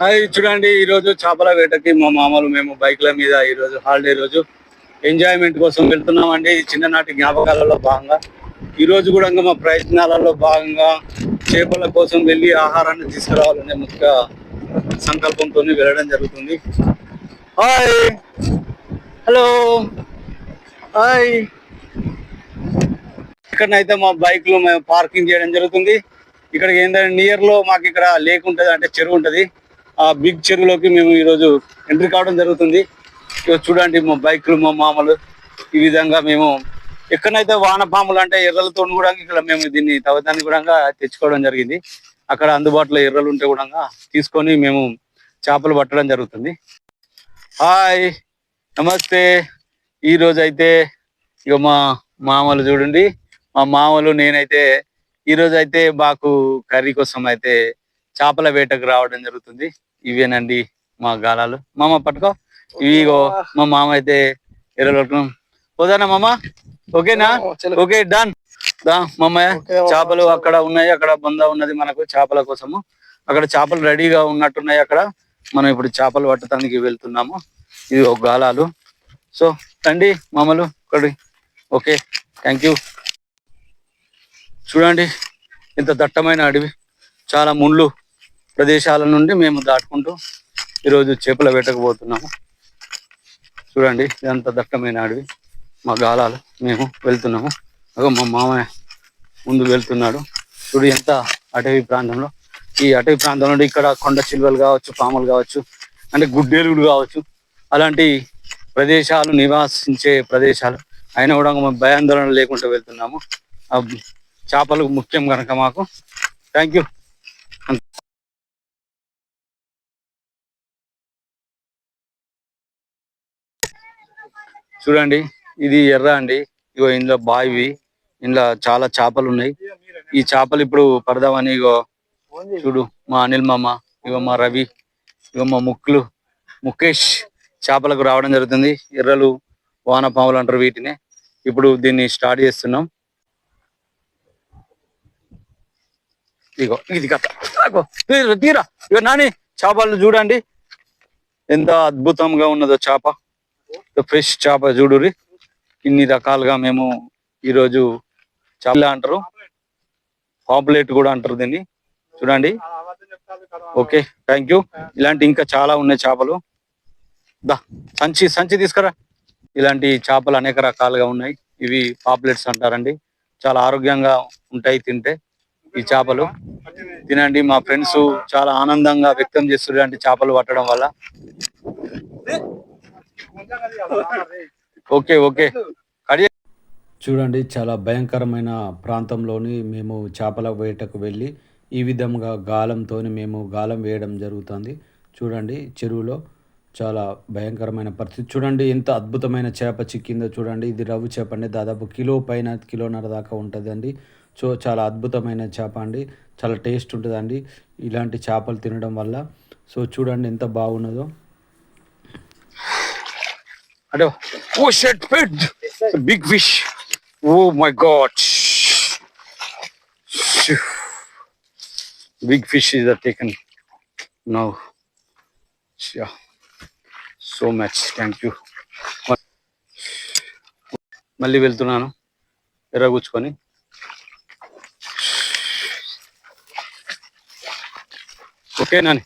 Hi చూడండి ఈ రోజు చేపల వేటకి మా మామలు మేము బైక్ల మీద ఈ రోజు హాలిడే రోజు ఎంజాయ్మెంట్ కోసం వెళ్తున్నామండి. చిన్ననాటి జ్ఞాపకాలలో భాగంగా. ఈ రోజు కూడా ఇంకా మా ప్రయత్నాలలో భాగంగా చేపల కోసం వెళ్ళి ఆహారాన్ని తీసుకురావాలనే ముఖ్య సంకల్పంతో వెళ్ళడం జరుగుతుంది. హాయ్! హలో! హాయ్! ఇక్కడనైతే మా బైక్లో మేము పార్కింగ్ చేయడం జరుగుతుంది. ఇక్కడ ఏంటంటే నియర్లో మాకు ఇక్కడ లేక్ ఉంటది అంటే చెరువు ఉంటది. ఆ బిగ్ చెరువులోకి మేము ఈ రోజు ఎంట్రీ కావడం జరుగుతుంది. చూడండి మా బైక్లు మా మామలు ఈ విధంగా మేము ఎక్కడైతే వానపాములు అంటే ఎర్రలతో కూడా ఇక్కడ మేము దీన్ని తవ్వటానికి కూడా తెచ్చుకోవడం జరిగింది. అక్కడ అందుబాటులో ఎర్రలు ఉంటే కూడా తీసుకొని మేము చేపలు పట్టడం జరుగుతుంది. హాయ్ నమస్తే. ఈ అయితే ఇక మా మామలు చూడండి. మా మామలు నేనైతే ఈ రోజు అయితే మాకు కర్రీ కోసం అయితే చేపల వేటకు రావడం జరుగుతుంది. ఇవేనండి మా గాలాలు. మామ పట్టుకో. ఇవి ఇగో మా మామ అయితే ఎర్రలు పోదానా మామ? ఓకేనా? Okay done. దా మామయ్య. చేపలు అక్కడ ఉన్నాయి అక్కడ బొంద ఉన్నది మనకు చేపల కోసము. అక్కడ చేపలు రెడీగా ఉన్నట్టున్నాయి అక్కడ. మనం ఇప్పుడు చేపలు పట్టడానికి వెళ్తున్నాము. ఇది ఒక గాలాలు. సో రండి మామలు ఒకటి. Okay thank you. చూడండి ఇంత దట్టమైన అడవి. చాలా ముళ్ళు. ప్రదేశాల నుండి మేము దాటుకుంటూ ఈరోజు చేపల వేటకు పోతున్నాము. చూడండి ఇదంత దట్టమైన అడవి. మా గాలాలు మేము వెళ్తున్నాము. మా మామయ్య ముందు వెళ్తున్నాడు. చూడు ఎంత అటవీ ప్రాంతంలో. ఈ అటవీ ప్రాంతం నుండి ఇక్కడ కొండ చిలువలు కావచ్చు పాములు కావచ్చు అంటే గుడ్డేలుగుడు కావచ్చు. అలాంటి ప్రదేశాలు నివాసించే ప్రదేశాలు. అయినా కూడా మేము భయాందోళన లేకుండా వెళ్తున్నాము. ఆ చేపలు ముఖ్యం కనుక మాకు. థ్యాంక్ యూ చూడండి ఇది ఎర్ర అండి. ఇగో ఇందులో బావి ఇందులో చాలా చేపలు ఉన్నాయి. ఈ చేపలు ఇప్పుడు పడదామని ఇగో చూడు మా అనిల్ మామ ఇగో మా రవి ఇగో మా ముక్కులు ముఖేష్ చేపలకు రావడం జరుగుతుంది. ఎర్రలు వానపాములు అంటారు వీటిని. ఇప్పుడు దీన్ని స్టార్ట్ చేస్తున్నాం. ఇగో ఇది కథ తీరా తీరా. ఇగో నాని చేపలు చూడండి. ఎంత అద్భుతంగా ఉన్నదో చేప. ఫ్రెష్ చేప చూడురి ఇన్ని రకాలుగా మేము ఈరోజు చేపల అంటారు. పాపులేట్ కూడా అంటారు దీన్ని. చూడండి. Okay thank you. ఇలాంటి ఇంకా చాలా ఉన్నాయి చేపలు. దా సంచి సంచి తీసుకురా. ఇలాంటి చేపలు అనేక రకాలుగా ఉన్నాయి. ఇవి పాపులేట్స్ అంటారండి. చాలా ఆరోగ్యంగా ఉంటాయి తింటే ఈ చేపలు. తినండి మా ఫ్రెండ్స్. చాలా ఆనందంగా వ్యక్తం చేస్తారు ఇలాంటి చేపలు పట్టడం వల్ల. Okay okay. చూడండి చాలా భయంకరమైన ప్రాంతంలోని మేము చేపల వేటకు వెళ్ళి ఈ విధంగా గాలంతో మేము గాలం వేయడం జరుగుతుంది. చూడండి చెరువులో చాలా భయంకరమైన పరిస్థితి. చూడండి ఎంత అద్భుతమైన చేప చిక్కిందో చూడండి. ఇది రవ్వు చేప అండి. దాదాపు కిలో పైన కిలోన్నర దాకా ఉంటుందండి. సో చాలా అద్భుతమైన చేప అండి. చాలా టేస్ట్ ఉంటుందండి. ఇలాంటి చేపలు తినడం వల్ల. సో చూడండి ఎంత బాగున్నదో. అంటే oh shit fit big fish oh my god big fish is taken now so much thank you మళ్ళీ వెళ్తున్నాను ఎర్రగుచ్చుకొని ఓకే నాని